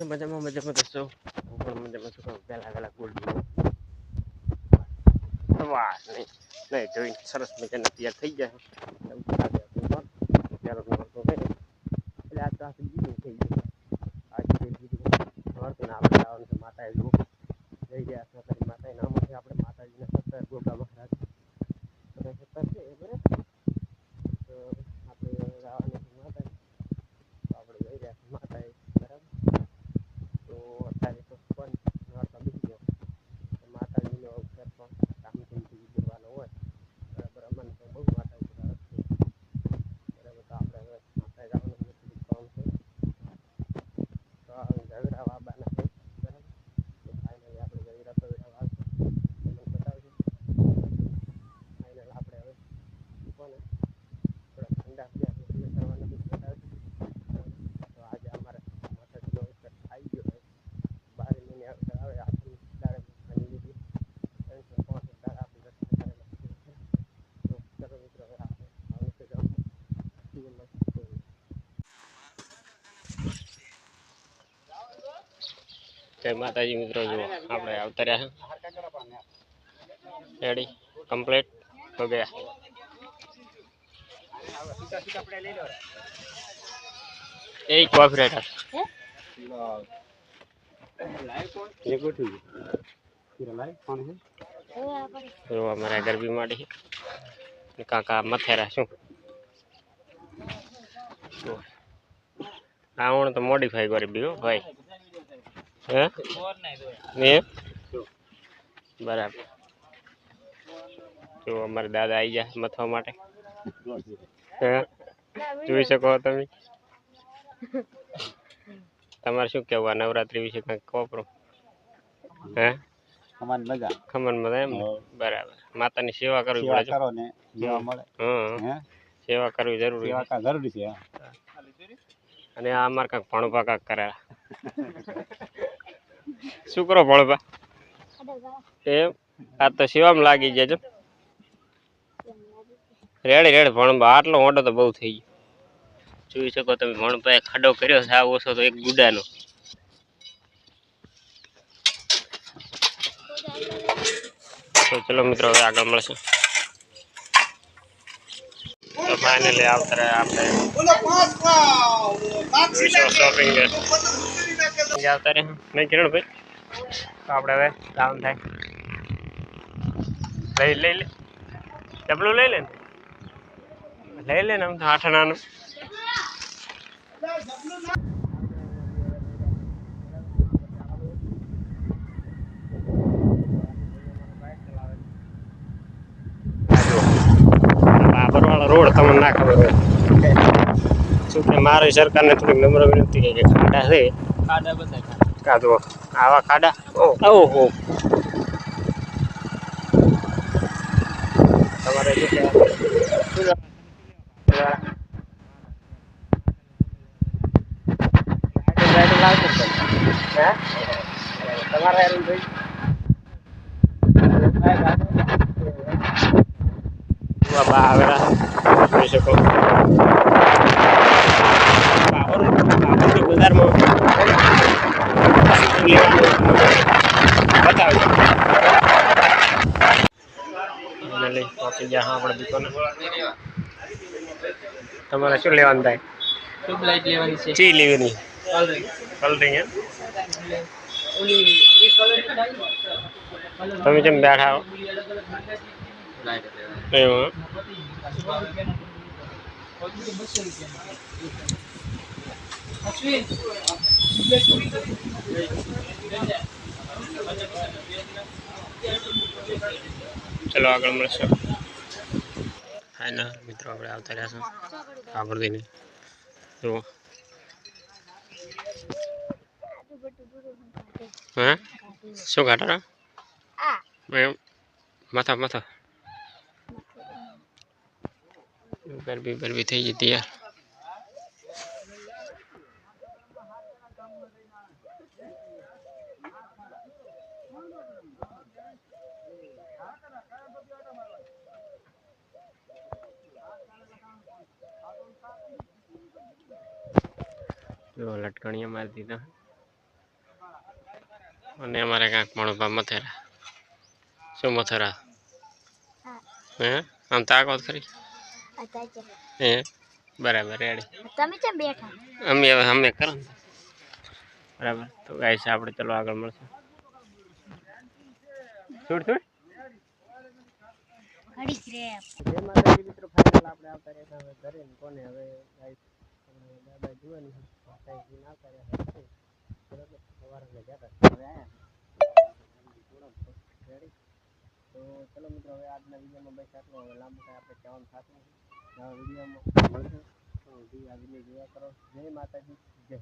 મજામાં મજામાં દસો હું પણ મજામાં છું પહેલાં પહેલાં પહેલા વાહ, નહીં નહીં, જોઈ, સરસ મજાના તૈયાર થઈ પણ. ત્યારે. એટલે આ તો બીજું થઈ ગયું આજ તે બીજું નહોતું ને આપણે આવવાનું છે માતાએ જો જઈ ગયા છે અત્યારે માતાએ નામ છે આપણે માતાજીના સત્તર ગોગા મહારાજ બધા સત્તર છે એ બરાબર તો આપણે આવવાનું છે માતાએ તો આપણે જઈ રહ્યા છીએ માતાએ બરાબર તો અત્યારે તો પણ નોરતા બેસી ગયો તો માતાજીનો અવસર પણ ધામધૂમથી ઉજવવાનો હોય બરાબર અમને તો બહુ માતાજી રાહત છે બરાબર તો આપણે હવે માતાએ જવાનું નથી કામ છે તો આ ઝઘડા વાબાના છે બરાબર તો ફાઇનલી આપણે ઝઘડા પગડા વાગશે તમને બતાવશું ફાઇનલ આપણે હવે કોને થોડા ઠંડા થયા છે એટલે કરવાના બી બતાવશું તો આજે અમારે માતાજીનો અવસર આવી ગયો છે બાર મહિને અવસર આવે આખી દાડે ખાલી લીધી ત્રણસો પાંસઠ દાડા આપણે દર્શન કરેલા છે તો ચલો મિત્રો હવે આપણે આવે છે ગામમાં જીવનમાં જોઈએ. જય માતાજી મિત્રો જુઓ આપણે આવતા રહ્યા રેડી કમ્પ્લીટ હો ગયા એક કોપરેટર એ ગોઠવી જો અમારા ગરબી માંડી છે કાકા મથેરા શું જુઓ. આવણ તો મોડિફાઈ કરી બી હો ભાઈ હે ને બરાબર જો અમારા દાદા આવી ગયા મથવા માટે હે જોઈ શકો તમે. તમારે શું કહેવું આ નવરાત્રી વિશે કંઈક કોપરો પ્રો? હે? અમારી મજા. ખમણમાં એમ. બરાબર. માતાની સેવા કરવી પડે કરો ને જેવા મળે. હં? સેવા કરવી જરૂરી સેવા જરૂરી છે અને આ અમારે કાંઈક ભણભા કાંક કરે શું કરો ભણવા એમ? આ તો સેવામાં લાગી ગયા છે રેડી રેડ ભણબા આટલો મોટો તો બહુ થઈ ગયો. જોઈ શકો તમે ભણભાઈ ખાડો કર્યો છે આ ઓછો તો એક ગુડાનો. તો ચલો મિત્રો હવે આગળ મળશે. તો ફાઇનલી આવતા રહ્યા આપણે. શોપિંગ આવતા રહ્યા. નહીં કિરણભાઈ તો આપણે હવે ડાઉન થાય. લઈ લઈ લે ડબલું લઈ લે ને? લઈ લે ને આઠણાનું બાબરવાળા રોડ તમને ના ખબર હોય. શું કે મારી સરકારને થોડીક નમ્ર વિનંતી કે ખાડા છે. કાદવો. આવા ખાડા. ઓહો. તમારે શું કહેવાનું? શું કહેવાનું? લાઈટો બાઈટો લાવજો તો. હે? તમારે હારું ભાઈ? ઉવા આવેલા જોઈ શકો પહોંચી ગયા હા આપણે દુકાને તમારે શું લેવાનું થાય? ટ્યુબલાઇટ લેવાની છે. ચી લેવાની? કલરિંગ એમ? તમે જેમ બેઠા હો. એવું ચલો આગળ મળશે. ના મિત્રો આપણે આવતા રહ્યા છું દઈને જુઓ હા? શું ઘાટા માથા માથા. ગરબી બરબી થઈ જતી યાર જો લટકણીયા મારી દીધા. અને અમારે કાંઈક મણુભા મથેરા. શું મથેરા? હે? આમ તાકો જ ખરી હે? બરાબર રેડી તમે કેમ બેઠા? અમે હવે અમે કરો ને. બરાબર તો ગાય છે આપણે ચલો આગળ મળશું. છોડ છોડ હડી ક્રેપ જય માતાજી મિત્રો ફાઇનલ આપણે આવતા રહ્યા હવે ઘરે ને કોને? હવે ગાઈસ દાદા કાંઈ આવતા રહ્યા બરાબર સવારે જતા હવે આયા તો ચલો મિત્રો હવે આજના વિડીયોમાં બસ હવે લાંબુ કાંઈ આપણે કહેવાનું થતું નથી નવા વિડીયોમાં જોયા કરો જય માતાજી જય.